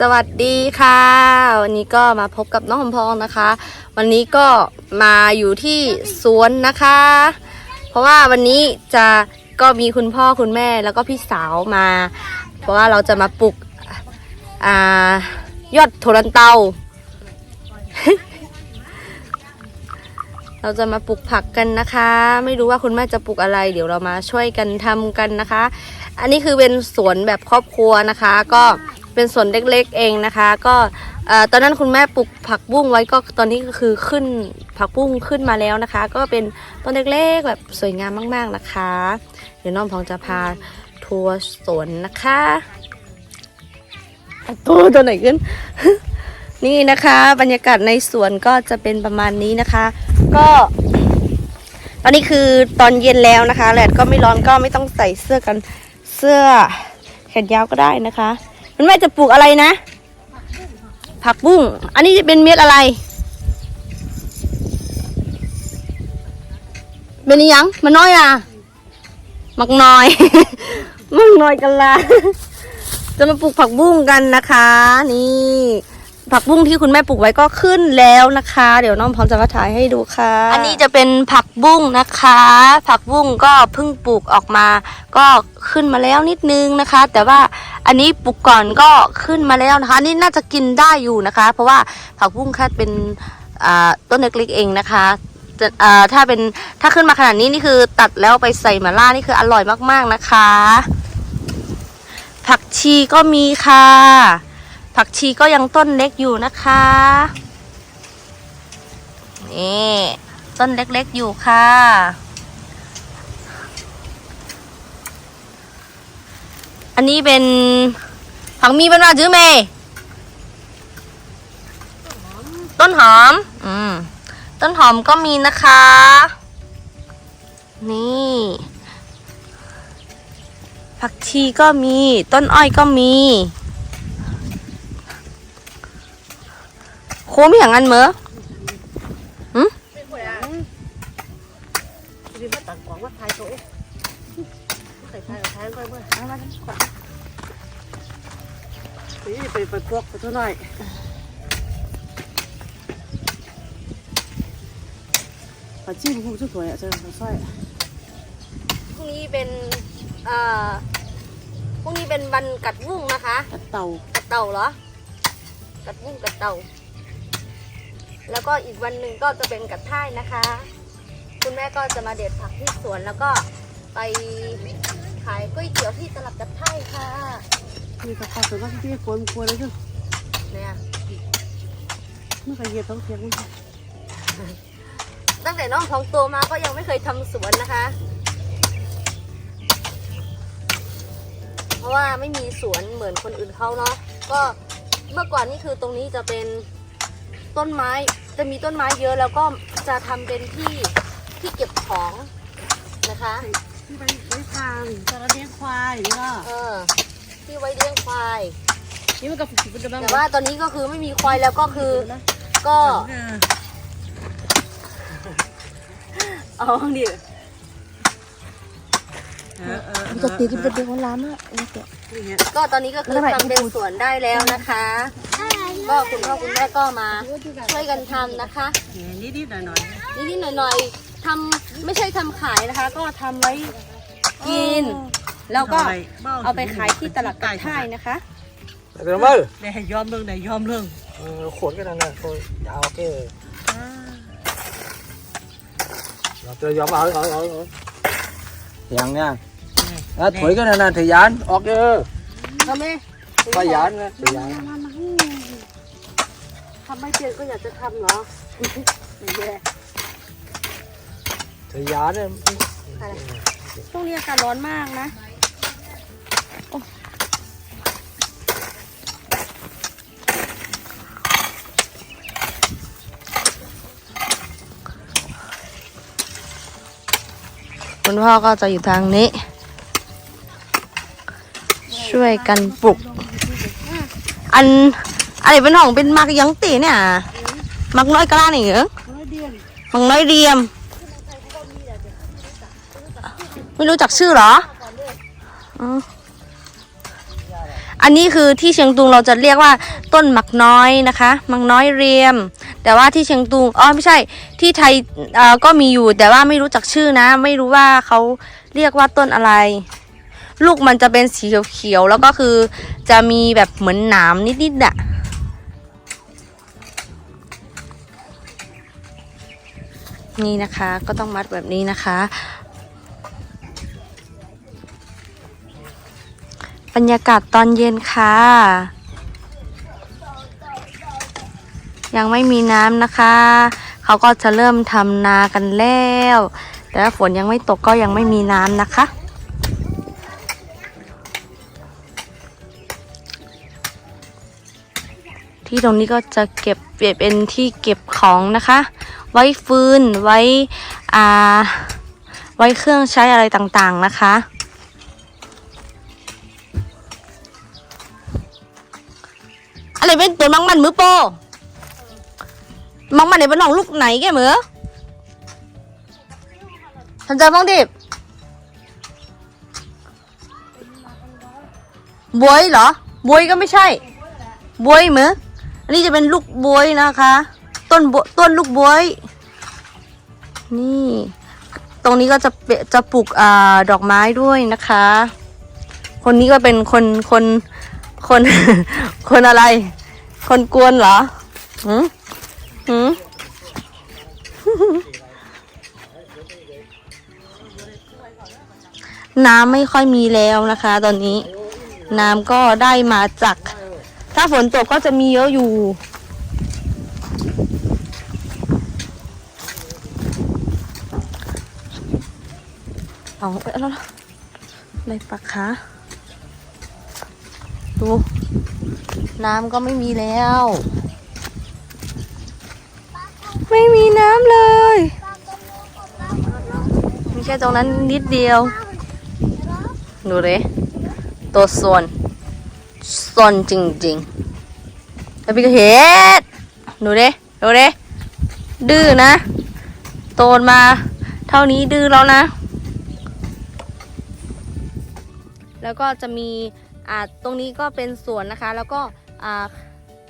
สวัสดีค่ะ วันนี้ก็มาพบกับน้องหอมพองนะคะ วันนี้ก็มาอยู่ที่สวนนะคะ เพราะว่าวันนี้จะก็มีคุณพ่อคุณแม่แล้วก็พี่สาวมา เพราะว่าเราจะมาปลูกอ่ายอดโทรันเตา เราจะมาปลูกผักกันนะคะ ไม่รู้ว่าคุณแม่จะปลูกอะไร เดี๋ยวเรามาช่วยกันทำกันนะคะ อันนี้คือเป็นสวนแบบครอบครัวนะคะก็ เป็นสวนเล็กๆเองนะคะ ก็ตอนนั้นคุณแม่ปลูกผักบุ้งไว้ก็ตอนนี้ก็คือขึ้นผักบุ้งขึ้นมาแล้วนะคะ ก็เป็นต้นเล็กๆแบบสวยงามมากๆนะคะ เดี๋ยวน้องพองจะพาทัวร์สวนนะคะอะตัวตัวไหนขึ้น นี่นะคะ บรรยากาศในสวนก็จะเป็นประมาณนี้นะคะ ก็ตอนนี้คือตอนเย็นแล้วนะคะแดดก็ไม่ร้อนก็ไม่ต้องใส่เสื้อกันเสื้อแขนยาวก็ได้นะคะ คุณแม่จะปลูกอะไรนะ ผักบุ้ง อันนี้จะเป็นเม็ดอะไร เป็นอิหยังมันน้อยอะ มักน้อย มักน้อยกันละจะมาปลูกผักบุ้งกันนะคะ นี่ ผักบุ้งที่คุณแม่ปลูกไว้ก็ขึ้นแล้วนะคะ เดี๋ยวน้องพร้อมจะมาถ่ายให้ดูค่ะ อันนี้จะเป็นผักบุ้งนะคะ ผักบุ้งก็เพิ่งปลูกออกมา ก็ขึ้นมาแล้วนิดนึงนะคะ แต่ว่าอันนี้ปลูกก่อนก็ขึ้นมาแล้วนะคะนนี่น่าจะกินได้อยู่นะคะ เพราะว่าผักบุ้งแค่เป็นต้นเล็กๆเองนะคะถ้าเป็นถ้าขึ้นมาขนาดนี้นี่คือตัดแล้วไปใส่หมาล่านี่คืออร่อยมากๆนะคะ ผักชีก็มีค่ะ ผักชีก็ยังต้นเล็กอยู่นะคะ นี่ต้นเล็กๆอยู่ค่ะ อันนี้เป็นผักมีเป็นว่าจื้อเมยต้นหอม อืม ต้นหอมก็มีนะคะ นี่ ผักชีก็มี ต้นอ้อยก็มี คมอย่างนั้นเหมอไปไ이향한 뭐? 응? Bà chim không chút tuổi ạ, trời nó xoay ạ พรุ่งนี้เป็นเอ่อพรุ่งนี้เป็นวันกัดวุ้งนะคะกัดเต่ากัดเต่าเหรอ กัดวุ้งกัดเต่า แล้วก็อีกวันหนึ่งก็จะเป็นกัดท่ายนะคะ คุณแม่ก็จะมาเด็ดผักที่สวนแล้วก็ไปขายก๋วยเตี๋ยวที่ตลาดกัดท่ายค่ะ như các con nó cái cuốn cuốn đấy chứ เนี่ย nó phải nhiệt tống tiếng ตั้งแต่น้องท้องโตมาก็ยังไม่เคยทำสวนนะคะ เพราะว่าไม่มีสวนเหมือนคนอื่นเขาเนาะก็เมื่อก่อนนี่คือตรงนี้จะเป็น ต้นไม้จะมีต้นไม้เยอะแล้วก็จะทำเป็นที่ที่เก็บของนะคะ ที่ไปไว้ทางจะระเลี้ยงควายนี่ก็เออ ที่ไว้เลี้ยงควาย นี่มันก็ฝึกเป็นกำลังแต่ว่าตอนนี้ก็คือไม่มีควายแล้วก็คือก็เอาดิเออเออจะตีกันเป็นเดือนล้านอะนี่ฮะก็ตอนนี้ก็คือทำเป็นสวนได้แล้วนะคะ ก็คุณพ่อคุณแม่ก็มาช่วยกันทำนะคะ นิดนิดหน่อยหน่อยนิดๆหน่อยๆทำไม่ใช่ทำขายนะคะ ก็ทำไว้กิน แล้วก็เอาไปขายที่ตลาดกลางท่ายนะคะ Để nó mơ ได้ยอมเรื่องได้ยอมเรื่อง ừ, Khốn cái này này Thôi Dạo cái Rồi tôi dọn ở ở ở ở Dàn nha Đó, Thủy cái này nè thì dán ọt chứ ทำไม Phải dán nè Thì dán ทำไม่เป็นก็อยากจะทำเหรอไม่แย่ Thì dán em ช่วงนี้อากาศร้อนมากนะโอ้คุณพ่อก็จะอยู่ทางนี้ ช่วยกันปลุก อัน อะไรเป็นของเป็นมักยังตีเนี่ยมักน้อยกล้านี่เหรอน้อยเดียนมักน้อยเดียม ไม่รู้จักชื่อเหรออ๋ออันนี้คือที่เชียงตุงเราจะเรียกว่าต้นหมักน้อยนะคะหมักน้อยเรียม แต่ว่าที่เชียงตุงอ๋อไม่ใช่ที่ไทยก็มีอยู่ แต่ว่าไม่รู้จักชื่อนะ ไม่รู้ว่าเขาเรียกว่าต้นอะไร ลูกมันจะเป็นสีเขียวๆแล้วก็คือจะมีแบบเหมือนหนามนิดๆอะ นี่นะคะก็ต้องมัดแบบนี้นะคะ บรรยากาศตอนเย็นค่ะ ยังไม่มีน้ำนะคะ เขาก็จะเริ่มทำนากันแล้ว แต่ฝนยังไม่ตกก็ยังไม่มีน้ำนะคะ ที่ตรงนี้ก็จะเก็บเปลี่ยนเป็นที่เก็บของนะคะ ไว้ฟืนไว้อ่าไว้เครื่องใช้อะไรต่างๆนะคะ อะไรเป็นตัวมังมันมือโปมังมันเนี่ยเป็นน้องลูกไหนแกเหมือทันเจอบ้างดิบวยเหรอบวยก็ไม่ใช่บวยเหมือ อันนี้จะเป็นลูกบวยนะคะ ต้นบวยต้นลูกบวย นี่ ตรงนี้ก็จะเปจะปลูกอ่าดอกไม้ด้วยนะคะ คนนี้ก็เป็นคนคนคนคนอะไร คนกวนเหรอหืมหืมน้ำไม่ค่อยมีแล้วนะคะ ตอนนี้ น้ำก็ได้มาจาก ถ้าฝนตกก็จะมีเยอะอยู่ เอาแล้วอะไรปักคะดู น้ำก็ไม่มีแล้ว ไม่มีน้ำเลย มีแค่ตรงนั้นนิดเดียว ดูเลยตัวส่วน ส่วนจริงๆแล้วพี่ก็เห็ดดูเด้ดูเด้ดื้อนะ โตนมาเท่านี้ดื้อแล้วนะ แล้วก็จะมีอ่าตรงนี้ก็เป็นสวนนะคะ แล้วก็อ่า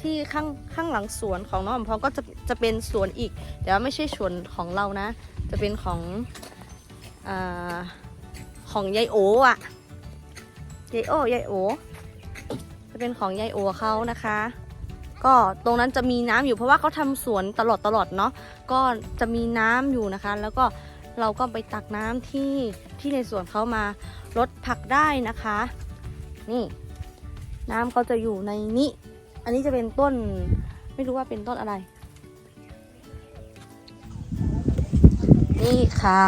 ที่ข้างข้างหลังสวนของน้องอมพรก็จะจะเป็นสวนอีก แต่ว่าไม่ใช่สวนของเรานะ จะเป็นของอาของยายโออะยายโอยายโอ จะเป็นของยายโอเขานะคะ ก็ตรงนั้นจะมีน้ำอยู่เพราะว่าเขาทำสวนตลอดตลอดเนาะก็จะมีน้ำอยู่นะคะ แล้วก็เราก็ไปตักน้ำที่ที่ในสวนเขามาลดผักได้นะคะ นี่ น้ำเขาจะอยู่ในนี้ อันนี้จะเป็นต้นไม่รู้ว่าเป็นต้นอะไร นี่ค่ะ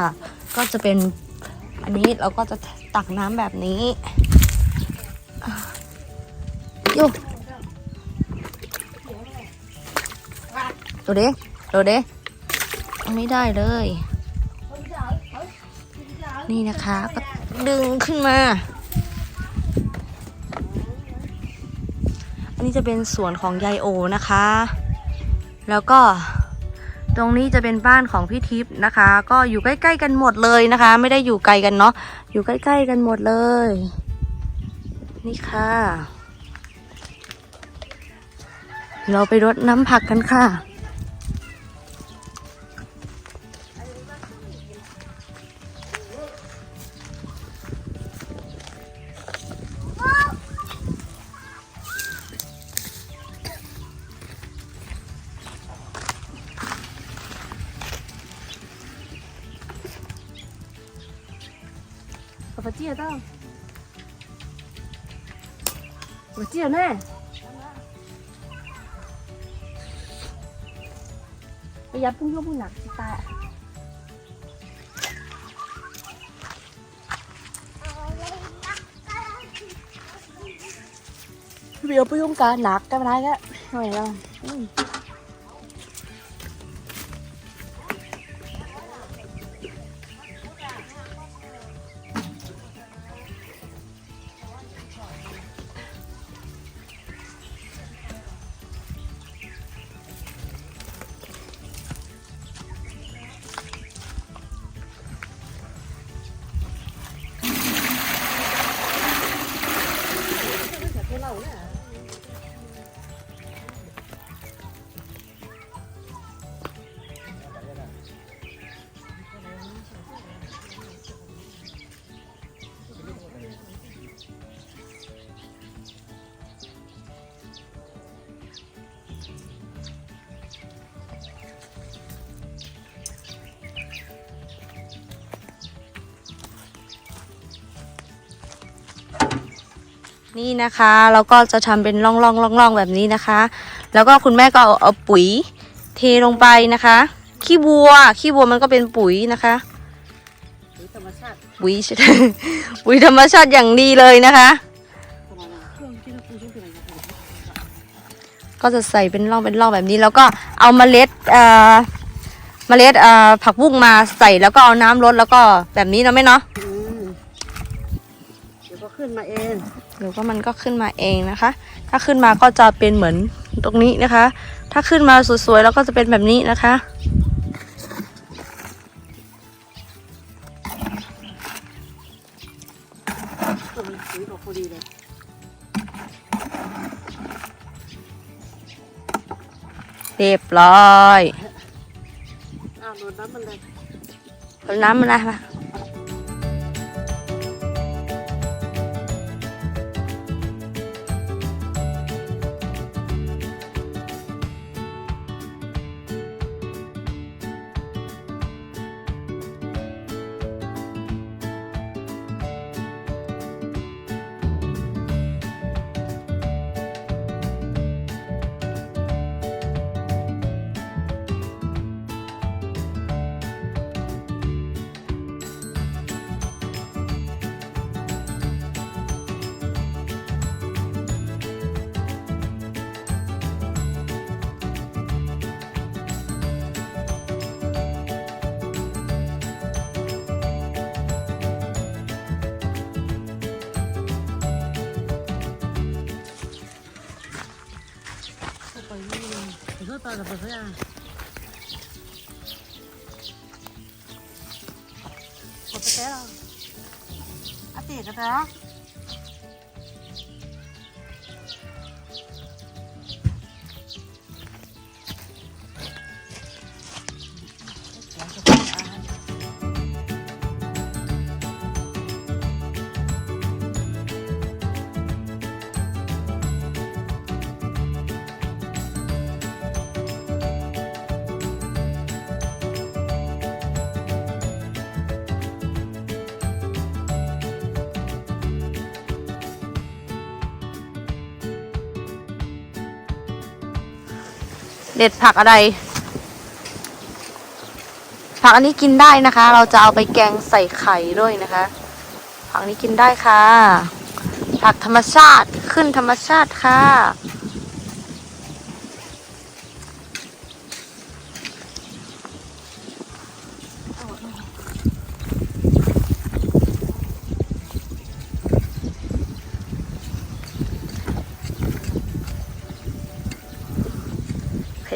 ก็จะเป็นอันนี้เราก็จะตักน้ำแบบนี้ โยดูดิดูดิไม่ได้เลย นี่นะคะก็ดึงขึ้นมา อันนี้จะเป็นสวนของยายโอนะคะ แล้วก็ตรงนี้จะเป็นบ้านของพี่ทิพย์นะคะ ก็อยู่ใกล้ ๆ กันหมดเลยนะคะ ไม่ได้อยู่ไกลกันเนาะอยู่ใกล้ ๆ กันหมดเลย นี่ค่ะ เราไปรดน้ำผักกันค่ะ 我记得，我记得呢。 ya pun yo pun nak kita. Bây giờ bây giờ cả nạc cái này á, rồi đâu. นี่นะคะเราก็จะทำเป็นร่องร่องร่องร่องแบบนี้นะคะ แล้วก็คุณแม่ก็เอาเอาปุ๋ยเทลงไปนะคะ ขี้วัว ขี้วัวมันก็เป็นปุ๋ยนะคะหรือธรรมชาติปุ๋ยปุ๋ยธรรมชาติอย่างดีเลยนะคะประมาณนั้นเครื่องที่เราปลูกช่วงปีไหนครับก็จะใส่เป็นร่องเป็นร่องแบบนี้ แล้วก็เอาเมล็ดเอ่อเมล็ดเอ่อผักบุ้งมาใส่แล้วก็เอาน้ำรดแล้วก็แบบนี้เนาะแม่เนาะอืมเดี๋ยวก็ขึ้นมาเอง เดี๋ยวก็มันก็ขึ้นมาเองนะคะ ถ้าขึ้นมาก็จะเป็นเหมือนตรงนี้นะคะ ถ้าขึ้นมาสวยๆแล้วก็จะเป็นแบบนี้นะคะตัวมันปุ๋ยออกพอดีเลยเรียบร้อยอ้าวโดนน้ำมันเลยเอาน้ำมันนะ เดี๋ยวก็ตากับเพื่อน เด็ดผักอะไร ผักอันนี้กินได้นะคะ เราจะเอาไปแกงใส่ไข่ด้วยนะคะ ผักนี้กินได้ค่ะ ผักธรรมชาติขึ้นธรรมชาติค่ะ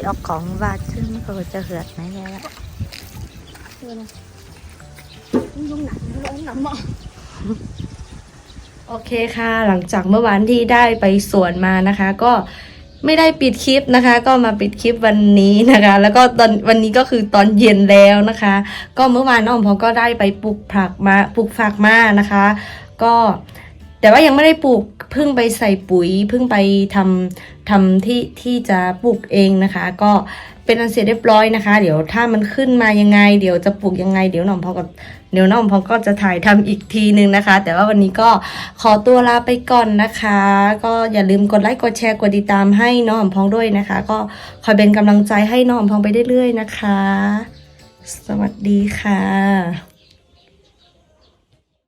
phải ốc còn và chứ mới có cho hượt này nha ยุ่งหนักร้องหนักมากโอเคค่ะ หลังจากเมื่อวานที่ได้ไปสวนมานะคะ ก็ไม่ได้ปิดคลิปนะคะ ก็มาปิดคลิปวันนี้นะคะ แล้วก็ตอนวันนี้ก็คือตอนเย็นแล้วนะคะ ก็เมื่อวานน้องพองก็ได้ไปปลูกผักมาปลูกฝักมานะคะ ก็ แต่ว่ายังไม่ได้ปลูกเพิ่งไปใส่ปุ๋ยเพิ่งไปทำทำที่ที่จะปลูกเองนะคะ ก็เป็นอันเสร็จเรียบร้อยนะคะ เดี๋ยวถ้ามันขึ้นมายังไง เดี๋ยวจะปลูกยังไงเดี๋ยวน้องพองกับเดี๋ยวน้องพองก็จะถ่ายทำอีกทีนึงนะคะ แต่ว่าวันนี้ก็ขอตัวลาไปก่อนนะคะ ก็อย่าลืมกดไลค์กดแชร์กดติดตามให้น้องพองด้วยนะคะ ก็คอยเป็นกำลังใจให้น้องพองไปเรื่อยๆนะคะ สวัสดีค่ะ